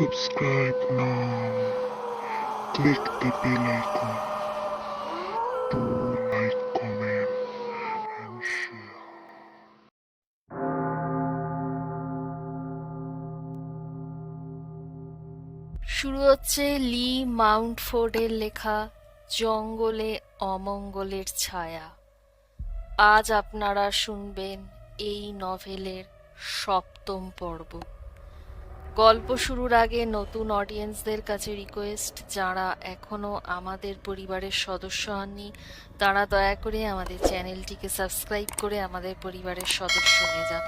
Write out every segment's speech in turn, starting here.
Subscribe now. Click the bell icon. Do like, comment, and share. শুরু হচ্ছে লি মাউন্টফোর্ডের লেখা জঙ্গলে অমঙ্গলের ছায়া আজ আপনারা শুনবেন এই নভেলের সপ্তম পর্ব গল্প শুরুর আগে নতুন অডিয়েন্সদের কাছে রিকোয়েস্ট যারা এখনও আমাদের পরিবারের সদস্য হননি, তারা দয়া করে আমাদের চ্যানেলটিকে সাবস্ক্রাইব করে আমাদের পরিবারের সদস্য হয়ে যান।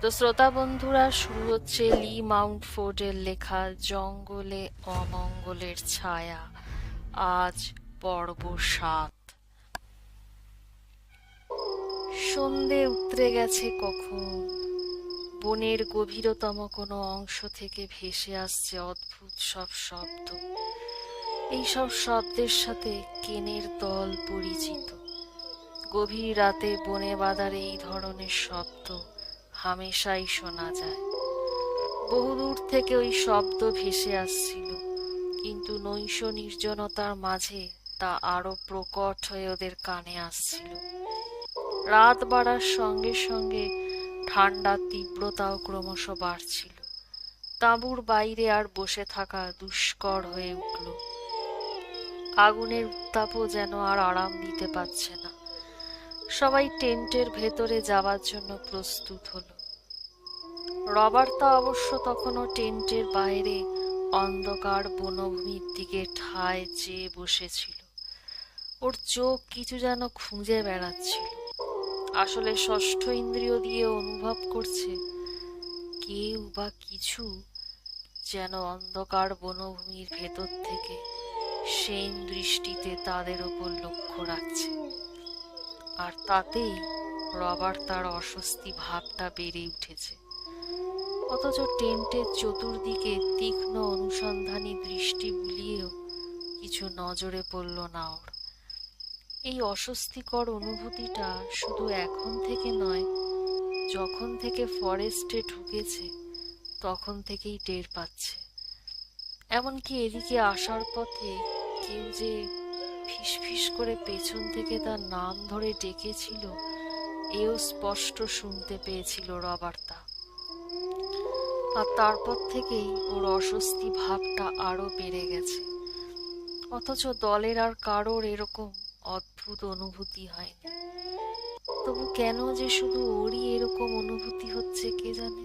তো শ্রোতা বন্ধুরা, শুরু হচ্ছে লি মাউন্টফোর্ডের লেখা জঙ্গলে অমঙ্গলের ছায়া। আজ পর্ব সাত। সন্ধে উতরে গেছে কখন? বনের গভীরতম কোনো অংশ থেকে ভেসে আসছে অদ্ভুত সব শব্দ। এই সব শব্দের সাথে কেনের দল পরিচিত। গভীর রাতে বনে বাদার এই ধরনের শব্দ হামেশাই শোনা যায়। বহুদূর থেকে ওই শব্দ ভেসে আসছিল, কিন্তু নৈশ নির্জনতার মাঝে তা আরও প্রকট হয়ে ওদের কানে আসছিল। রাত বাড়ার সঙ্গে সঙ্গে ঠান্ডার তীব্রতাও ক্রমশ বাড়ছিল। তাঁবুর বাইরে আর বসে থাকা দুষ্কর হয়ে উঠল। আগুনের উত্তাপও যেন আর আরাম দিতে পারছে না। সবাই টেন্টের ভেতরে যাওয়ার জন্য প্রস্তুত হলো। রবার্তা অবশ্য তখনও টেন্টের বাইরে অন্ধকার বনভূমির দিকে ঠায় চেয়ে বসেছিল। ওর চোখ কিছু যেন খুঁজে বেড়াচ্ছিল। আসলে ষষ্ঠ ইন্দ্রিয় দিয়ে অনুভব করছে। কেউ বা কিছু যেন অন্ধকার বনভূমির ভেতর থেকে সেই দৃষ্টিতে তাদের ওপর লক্ষ্য রাখছে। আর তাতেই রবার তার অস্বস্তি ভাবটা বেড়ে উঠেছে। অথচ টেন্টের চতুর্দিকে তীক্ষ্ণ অনুসন্ধানী দৃষ্টি বুলিয়েও কিছু নজরে পড়ল না ওর। এই অস্বস্তিকর অনুভূতিটা শুধু এখন থেকে নয়, যখন থেকে ফরেস্টে ঢুকেছে, তখন থেকেই টের পাচ্ছে। এমনকি এদিকে আসার পথে কেউ যে ফিসফিস করে পেছন থেকে তার নাম ধরে ডেকেছিল, এও স্পষ্ট শুনতে পেয়েছিল রবার্তা। আর তারপর থেকেই ওর অস্বস্তি ভাবটা আরও বেড়ে গেছে। অথচ দলের আর কারোর এরকম অদ্ভুত অনুভূতি হয়নি তবু কেন যে শুধু ওরই এরকম অনুভূতি হচ্ছে কে জানে?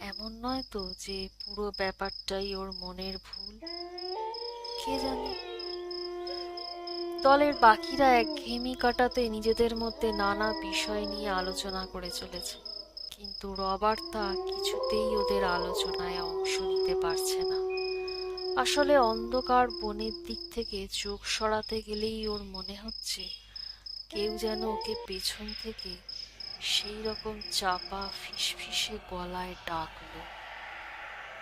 এমন নয় তো যে পুরো ব্যাপারটাই ওর মনের ভুল? কে জানে? দলের বাকিরা এক ঘেমি কাটাতে নিজেদের মধ্যে নানা বিষয় নিয়ে আলোচনা করে চলেছে। কিন্তু রবার্ট তা কিছুতেই ওদের আলোচনায় অংশ নিতে পারছে না। আসলে অন্ধকার বনের দিক থেকে চোখ সরাতে গেলেই ওর মনে হচ্ছে কেউ যেন ওকে পেছন থেকে সেই রকম চাপা, ফিসফিসে গলায় ডাকলো।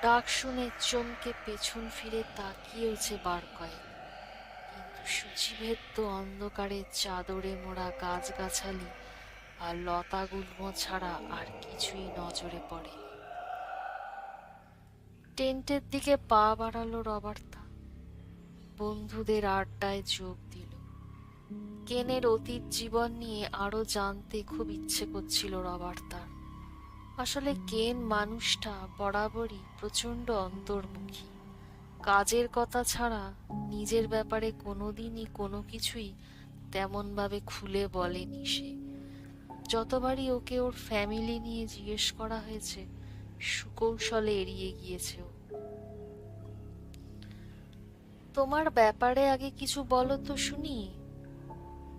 ডাক শুনে চমকে পেছন ফিরে তাকিয়েছে বার কয়েক। কিন্তু সূচিভেদ্য অন্ধকারে চাদরে মোড়া গাছগাছালি আর লতাগুল্ম ছাড়া আর কিছুই নজরে পড়ে। টেন্টের দিকে পা বাড়ালো রবার্তা। বন্ধুদের আড্ডায় যোগ দিল। কেনের অতীত জীবন নিয়ে আরও জানতে খুব ইচ্ছে করছিল রবার্তার আসলে কেন মানুষটা বরাবরই প্রচণ্ড অন্তর্মুখী। কাজের কথা ছাড়া নিজের ব্যাপারে কোনোদিনই কোনো কিছুই তেমনভাবে খুলে বলেনি সে। যতবারই ওকে ওর ফ্যামিলি নিয়ে জিজ্ঞেস করা হয়েছে, সুকৌশলে এড়িয়ে গিয়েছে তোমার ব্যাপারে আগে কিছু বলো তো শুনি।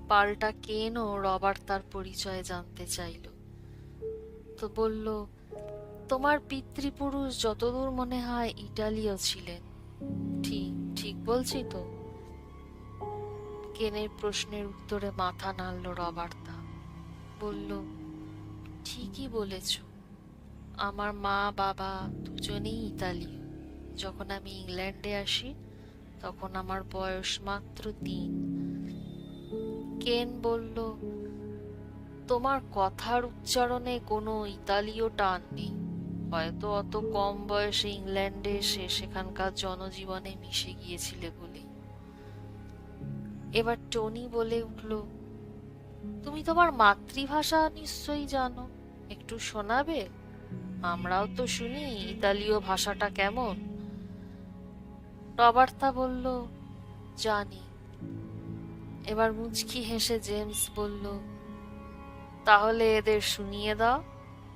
পাল্টা কেন ও রবার্ট তার পরিচয় জানতে চাইল? তো বলল, তোমার পিতৃপুরুষ যতদূর মনে হয় ইটালীয় ছিলেন। ঠিক ঠিক বলছি তো। কেনের প্রশ্নের উত্তরে মাথা নাড়ল রবার্তা বলল, ঠিকই বলেছ। আমার মা, বাবা দুজনেই ইতালীয়। যখন আমি ইংল্যান্ডে আসি তখন আমার বয়স মাত্র তিন। কেন বলল, তোমার কথার উচ্চারণে কোনো ইতালীয় টান নেই। হয়তো অত কম বয়সে ইংল্যান্ডে এসে সেখানকার জনজীবনে মিশে গিয়েছিলে বলেই এবার টনি বলে উঠল, তুমি তোমার মাতৃভাষা নিশ্চয়ই জানো। একটু শোনাবে? আমরাও তো শুনি ইতালীয় ভাষাটা কেমন? রবার্তা বলল, জানি। এবার মুচকি হেসে জেমস বলল, তাহলে এদের শুনিয়ে দাও,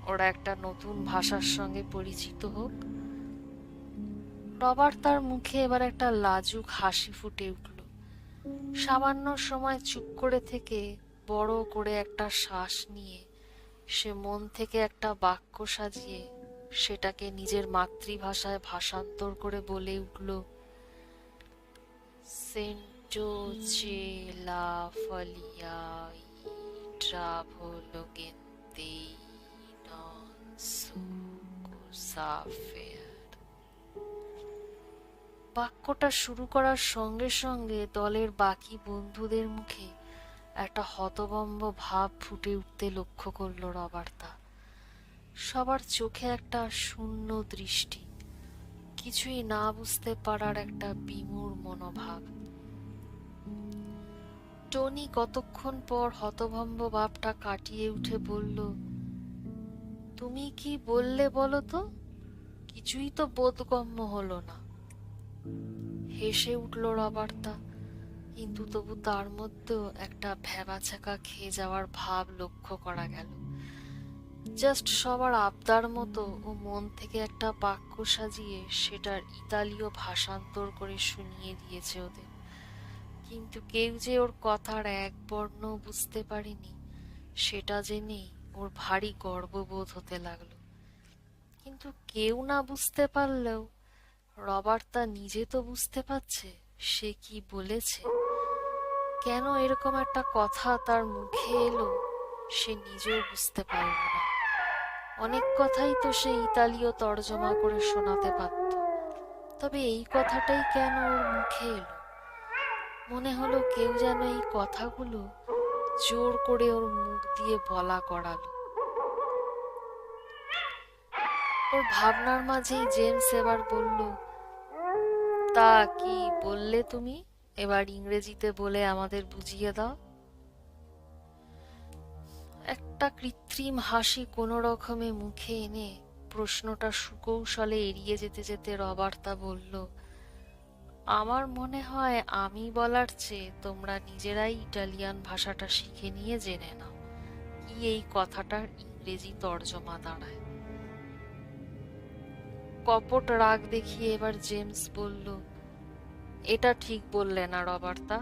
ওরা একটা নতুন ভাষার সঙ্গে পরিচিত হোক। রবার্ট তার মুখে এবার একটা লাজুক হাসি ফুটে উঠল। সামান্য সময় চুপ করে থেকে বড় করে একটা শ্বাস নিয়ে সে মন থেকে একটা বাক্য সাজিয়ে সেটাকে নিজের মাতৃভাষায় ভাষান্তর করে বলে উঠল সেন্টো চে লা suco safer বাক্যটা শুরু করার সঙ্গে সঙ্গে দলের বাকি বন্ধুদের মুখে একটা হতবম্ব ভাব ফুটে উঠতে লক্ষ্য করল রবার্তা। সবার চোখে একটা শূন্য দৃষ্টি, কিছুই না বুঝতে পারার একটা বিমূঢ় মনোভাব। টনি কতক্ষণ পর হতভম্ব ভাবটা কাটিয়ে উঠে বলল, তুমি কি বললে বলো তো? কিছুই তো বোধগম্য হলো না। হেসে উঠল রবার্তা, কিন্তু তবু তার মধ্যেও একটা ভ্যাবাছাকা খেয়ে যাওয়ার ভাব লক্ষ্য করা গেল। জাস্ট সবার আবদার মতো ও মন থেকে একটা বাক্য সাজিয়ে সেটার ইতালীয় ভাষান্তর করে শুনিয়ে দিয়েছে ওদের। কিন্তু কেউ যে ওর কথার এক বর্ণ বুঝতে পারেনি, সেটা জেনেই ওর ভারী গর্ববোধ হতে লাগল। কিন্তু কেউ না বুঝতে পারলেও রবার্ট তা নিজে তো বুঝতে পারছে, সে কি বলেছে? কেন এরকম একটা কথা তার মুখে এলো, সে নিজেও বুঝতে পারল না। অনেক কথাই তো সে ইতালীয় তর্জমা করে শোনাতে পারত। তবে এই কথাটাই কেন ওর মুখে এলো? মনে হলো কেউ যেন এই কথাগুলো জোর করে ওর মুখ দিয়ে বলা করালো। ওর ভাবনার মাঝেই জেমস এবার বলল, তা কি বললে তুমি? এবার ইংরেজিতে বলে আমাদের বুঝিয়ে দাও। একটা কৃত্রিম হাসি কোনো রকমে মুখে এনে প্রশ্নটা সুকৌশলে এড়িয়ে যেতে যেতে রবার্তা বলল আমার মনে হয় আমি বলার চেয়ে তোমরা নিজেরাই ইটালিয়ান ভাষাটা শিখে নিয়ে জেনে নাও। কি এই কথাটার ইংরেজি তর্জমা দাঁড়ায়? কপট রাগ দেখিয়ে এবার জেমস বলল, এটা ঠিক বললে না, রবার্তা।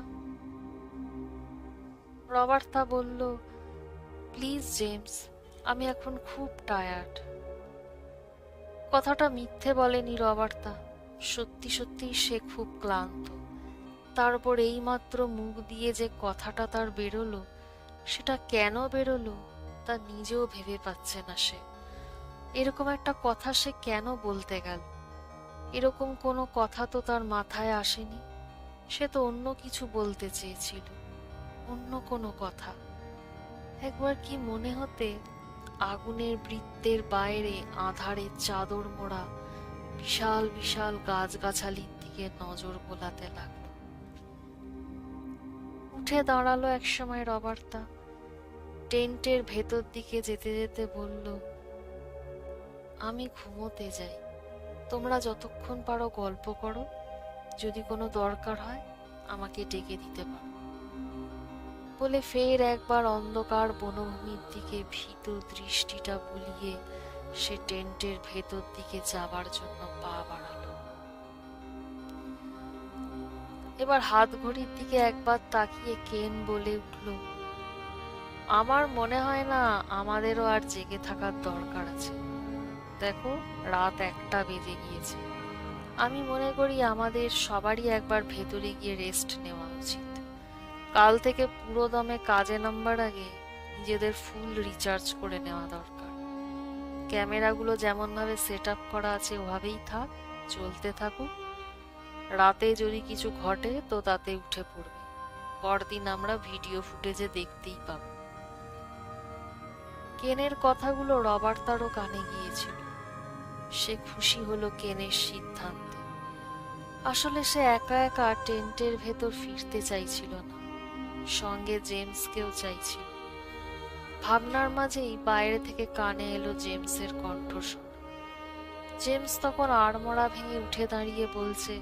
রবার্তা বলল, প্লিজ জেমস, আমি এখন খুব টায়ার্ড। কথাটা মিথ্যে বলেনি রবার্তা। সত্যি সত্যি সে খুব ক্লান্ত। তারপর এইমাত্র মুখ দিয়ে যে কথাটা তার বেরোলো, সেটা কেন বেরোলো তা নিজেও ভেবে পাচ্ছে না সে। এরকম একটা কথা সে কেন বলতে গেল? এরকম কোনো কথা তো তার মাথায় আসেনি। সে তো অন্য কিছু বলতে চেয়েছিল, অন্য কোনো কথা। একবার কি মনে হতে আগুনের বৃত্তের বাইরে আধারে চাদর মোড়া বিশাল বিশাল গাছগাছালির দিকে নজর বোলাতে লাগল। উঠে দাঁড়াল একসময় রবার্তা। টেন্টের ভেতর দিকে যেতে যেতে বলল, আমি ঘুমোতে যাই। তোমরা যতক্ষণ পারো গল্প করো। যদি কোনো দরকার হয়, আমাকে ডেকে দিতে পারো। বলে ফের একবার অন্ধকার বনভূমির দিকে ভীত দৃষ্টিটা বুলিয়ে সে টেন্টের ভেতর দিকে যাবার জন্য পা বাড়ালো। এবার হাত ঘড়ির দিকে একবার তাকিয়ে কেন বলে উঠল, আমার মনে হয় না আমাদেরও আর জেগে থাকার দরকার আছে। দেখো, রাত একটা বেজে গিয়েছে। আমি মনে করি আমাদের সবারই একবার ভেতরে গিয়ে রেস্ট নেওয়া উচিত। কাল থেকে পুরো দমে কাজে নাম্বার আগে নিজেদের ফুল রিচার্জ করে নেওয়া দরকার। ক্যামেরাগুলো যেমনভাবে সেট আপ করা আছে ওভাবেই থাক, চলতে থাকুক। রাতে যদি কিছু ঘটে, তো তাতে উঠে পড়বে। পরদিন আমরা ভিডিও ফুটেজে দেখতেই পাব। কেনের কথাগুলো রবার্ট তারও কানে গিয়েছিল। সে খুশি হলো কেনের সিদ্ধান্তে। আসলে সে একা একা টেন্টের ভেতর ফিরতে চাইছিল না। সঙ্গে জেমসকেও চাইছিল। ভাবনার মাঝেই বাইরে থেকে কানে এলো জেমসের কণ্ঠস্বর। জেমস তখন আড়মোড়া ভেঙে উঠে দাঁড়িয়ে বলছে,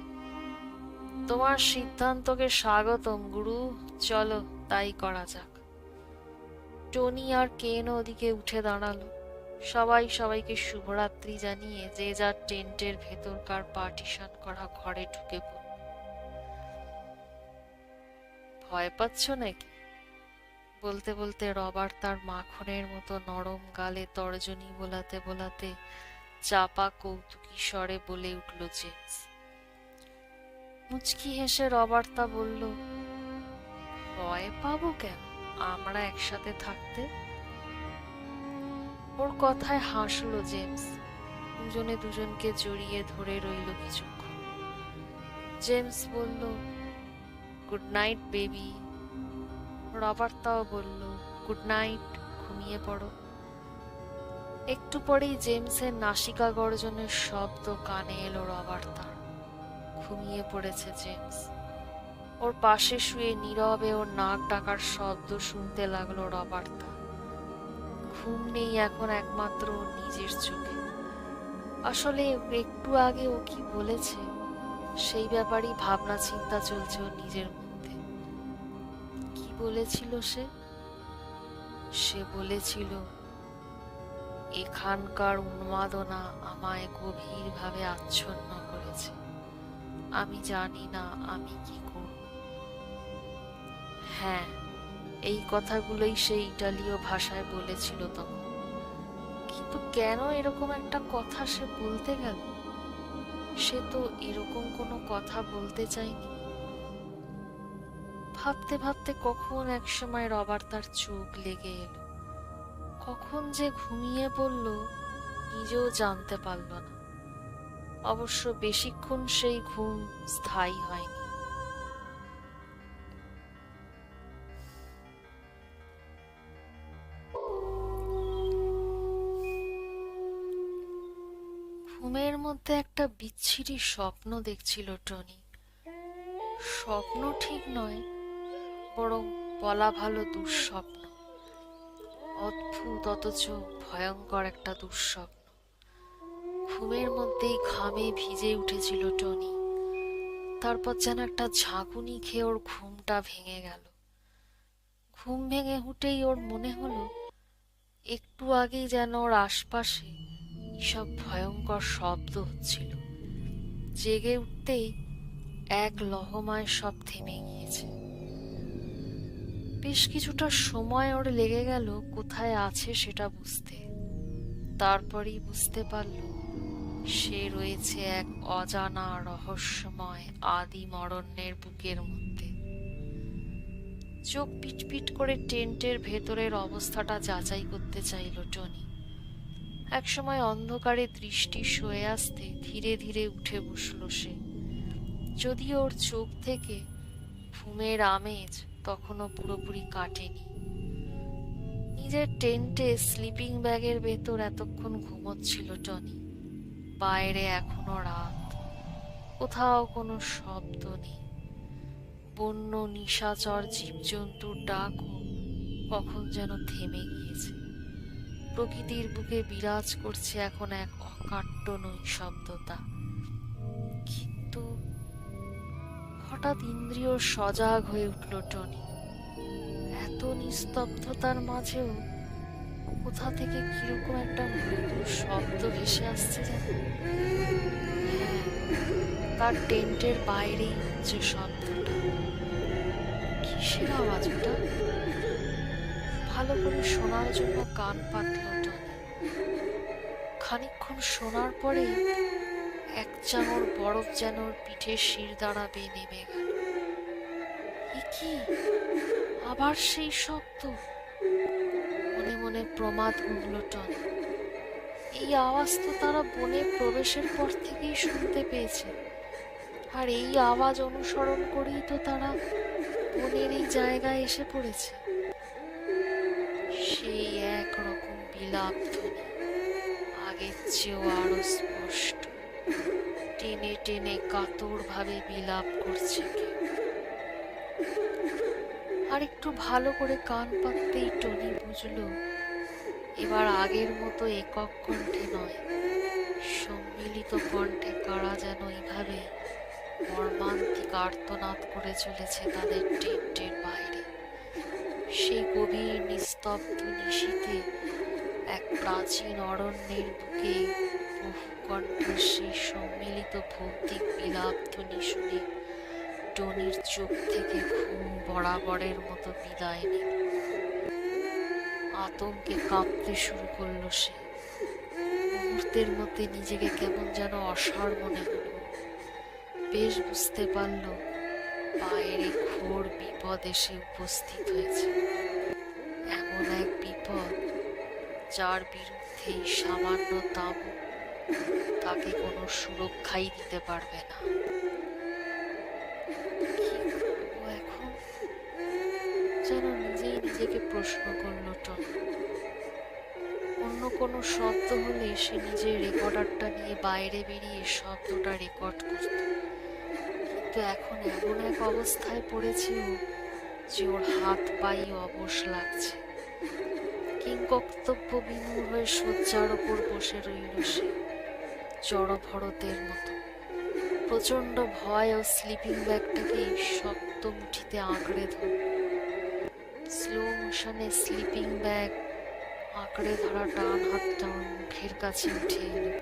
তোমার সিদ্ধান্তকে স্বাগতম, গুরু। চলো, তাই করা যাক। টনি আর কেন ওদিকে উঠে দাঁড়াল? সবাই সবাইকে শুভরাত্রি জানিয়ে যে যার টেন্টের ভেতরকার পার্টিশন করা ঘরে ঢুকে পড়ল। ভয় পাচ্ছ নাকি? বলতে বলতে রবার তার মাখনের মতো নরম গালে তর্জনী বোলাতে বোলাতে চাপা কৌতুকী স্বরে বলে উঠল জেমস। মুচকি হেসে রবার্ট তা বলল, ভয় পাবো কেন? আমরা একসাথে থাকতে? ওর কথায় হাসলো জেমস। দুজনে দুজনকে জড়িয়ে ধরে রইল কিছুক্ষণ। জেমস বলল, গুড নাইট, বেবি। রবার্ট তাও বলল, গুড নাইট, ঘুমিয়ে পড়ো। একটু পরেই জেমসের নাসিকা গর্জনের শব্দ কানে এলো রবার্ট তার ঘুমিয়ে পড়েছে জেমস। ওর পাশে শুয়ে নীরবে ওর নাক ডাকার শব্দ শুনতে লাগল রবার্ট তার ঘুম নেই এখন একমাত্র ওর নিজের চোখে। আসলে একটু আগে ও কি বলেছে, সেই ব্যাপারেই ভাবনা চিন্তা চলছে ওর নিজের বলেছিল সে? সে বলেছিল, এখানকার উন্মাদনা আমায় গভীরভাবে আচ্ছন্ন করেছে। আমি জানি না আমি কি করব। হ্যাঁ এই কথাগুলোই সে ইটালীয় ভাষায় বলেছিল তখন। কিন্তু কেন এরকম একটা কথা সে বলতে গেল? সে তো এরকম কোনো কথা বলতে চায়নি। ভাবতে ভাবতে কখন এক সময় রবার তার চোখ লেগে এলো। কখন যে ঘুমিয়ে পড়ল, নিজেও জানতে পারল না। অবশ্য বেশিক্ষণ সেই ঘুম স্থায়ী হয়নি। ঘুমের মধ্যে একটা বিচ্ছিরি স্বপ্ন দেখছিল টনি। স্বপ্ন ঠিক নয় বরং বলা ভালো দুঃস্বপ্ন। অদ্ভুত অথচ ভয়ঙ্কর একটা দুঃস্বপ্ন। ঘুমের মধ্যেই ঘামে ভিজে উঠেছিল টনি। তারপর যেন একটা ঝাঁকুনি খেয়ে ওর ঘুমটা ভেঙে গেল। ঘুম ভেঙে উঠেই ওর মনে হলো, একটু আগেই যেন ওর আশপাশে সব ভয়ঙ্কর শব্দ হচ্ছিল। জেগে উঠতেই এক লহমায় সব থেমে গিয়েছে। বেশ কিছুটা সময় ওর লেগে গেল, কোথায় আছে সেটা বুঝতে। তারপরেই বুঝতে পারল, সে রয়েছে এক অজানা রহস্যময় আদি মরণ্যের বুকের মধ্যে। চোখ পিটপিট করে টেন্টের ভেতরের অবস্থাটা যাচাই করতে চাইল টনি। একসময় অন্ধকারে দৃষ্টি সয়ে আসতে ধীরে ধীরে উঠে বসল সে। যদিও ওর চোখ থেকে ঘুমের আমেজ তখনও পুরোপুরি কাটেনি। নিজের টেন্টে স্লিপিং ব্যাগের ভেতর এতক্ষণ ঘুমোচ্ছিল টনি। বাইরে এখনও রাত। কোথাও কোনো শব্দ নেই। বন্য, নিশাচর জীবজন্তুর ডাকও কখন যেন থেমে গিয়েছে। প্রকৃতির বুকে বিরাজ করছে এখন এক অকাট্য নৈশব্দতা। হঠাৎ ইন্দ্রিয় সজাগ হয়ে উঠল টনি। এত নিস্তব্ধতার মাঝেও কোথা থেকে কীরকম একটা মৃদু শব্দ ভেসে আসছে যেন? তার টেন্টের বাইরেই হচ্ছে শব্দটা। কিসের আওয়াজ ওটা? ভালো করে শোনার জন্য কান পাতল টনি। খানিকক্ষণ শোনার পরে এক চাঙড় বরফ যেন পিঠের শির দাঁড়াবে নেমে গেল। কি? আবার সেই শব্দ? মনে মনে প্রমাদ উঠল টন। এই আওয়াজ তো তারা বনে প্রবেশের পর থেকেই শুনতে পেয়েছে। আর এই আওয়াজ অনুসরণ করেই তো তারা বনের এই জায়গায় এসে পড়েছে। সেই এক রকম বিলাপ ধ্বনি, আগের চেয়েও আরও স্পষ্ট। টেনে টেনে কাতরভাবে বিলাপ করছে আর একটু ভালো করে কান পাততেই টনি বুঝলো, এবার আগের মতো একক কণ্ঠে নয়, সম্মিলিত কণ্ঠে কারা যেন এইভাবে মর্মান্তিক আর্তনাদ করে চলেছে তাদের টেন্টের বাইরে। সেই গভীর নিস্তব্ধ নিশীতে এক প্রাচীন অরণ্যের বুকে সেই সম্মিলিত ভৌতিক বিলাপ ধ্বনি শুনে টনির চোখ থেকে ঘুম বরাবরের মতো বিদায় নিল। আতঙ্কে কাঁপতে শুরু করল সে। মুহূর্তের মধ্যে নিজেকে কেমন যেন অসার মনে হলো। বেশ বুঝতে পারল বাইরে ঘোর বিপদ এসে উপস্থিত হয়েছে। এমন এক বিপদ, যার বিরুদ্ধে সামান্য তাবু তাকে কোনো সুরক্ষাই দিতে পারবে না। এখন যেন নিজেই নিজেকে প্রশ্ন করল টন। অন্য কোনো শব্দ হলে সে নিজের রেকর্ডারটা নিয়ে বাইরে বেরিয়ে শব্দটা রেকর্ড করত। কিন্তু এখন এমন এক অবস্থায় পড়েছে ও যে ওর হাত পাই অবশ লাগছে। কিংকর্তব্য বিমূর হয়ে শয্যার ওপর বসে রইল সে। জড়ভরতের মতো। প্রচণ্ড ভয় ও স্লিপিং ব্যাগটাকে শক্ত মুঠিতে আঁকড়ে ধরল স্লো মোশনে স্লিপিং ব্যাগ আঁকড়ে ধরা ডান হাতটা মুখের কাছে উঠে এলো।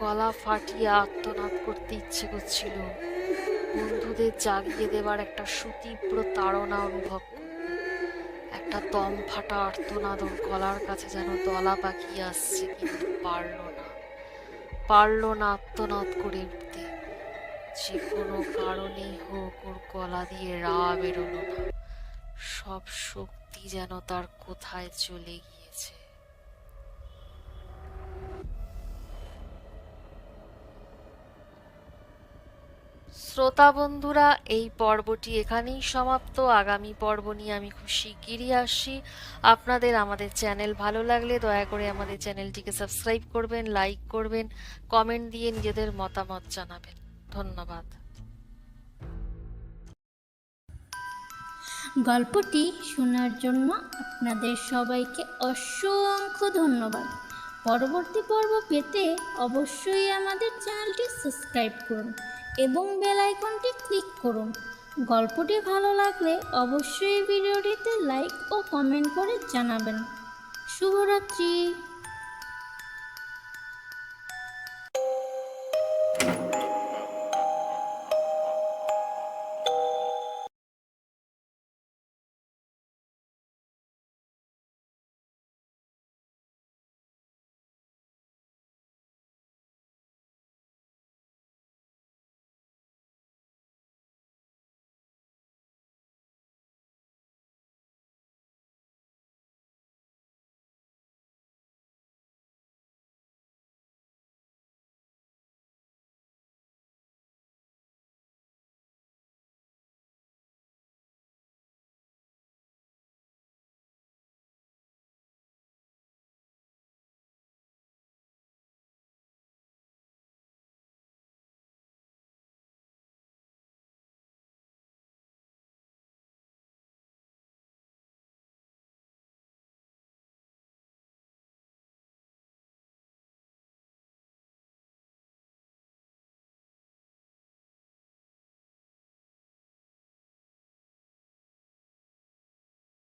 গলা ফাটিয়ে আত্মনাদ করতে ইচ্ছে করছিল। বন্ধুদের জাগিয়ে দেবার একটা সুতীব্র তাড়না অনুভব একটা দম ফাটা আর্তনাদ ওর গলার কাছে যেন দলা পাকিয়ে আসছে কিন্তু পারল না। পারল না আত্মনাদ করে উঠতে যে কোনো কারণেই হোক ওর গলা দিয়ে রা বেরোলো না। সব শক্তি যেন তার কোথায় চলে গিয়েছে শ্রোতা বন্ধুরা, এই পর্বটি এখানেই সমাপ্ত। আগামী পর্ব নিয়ে আমি খুব শিগগিরই আসছি। আপনাদের আমাদের চ্যানেল ভালো লাগলে দয়া করে আমাদের চ্যানেলটিকে সাবস্ক্রাইব করবেন, লাইক করবেন, কমেন্ট দিয়ে নিজেদের মতামত জানাবেন। ধন্যবাদ। গল্পটি শোনার জন্য আপনাদের সবাইকে অসংখ্য ধন্যবাদ। পরবর্তী পর্ব পেতে অবশ্যই আমাদের চ্যানেলটি সাবস্ক্রাইব করুন। এবং বেল আইকনটি ক্লিক করুন। গল্পটি ভালো লাগলে অবশ্যই ভিডিওটিতে লাইক ও কমেন্ট করে জানাবেন। শুভরাত্রি।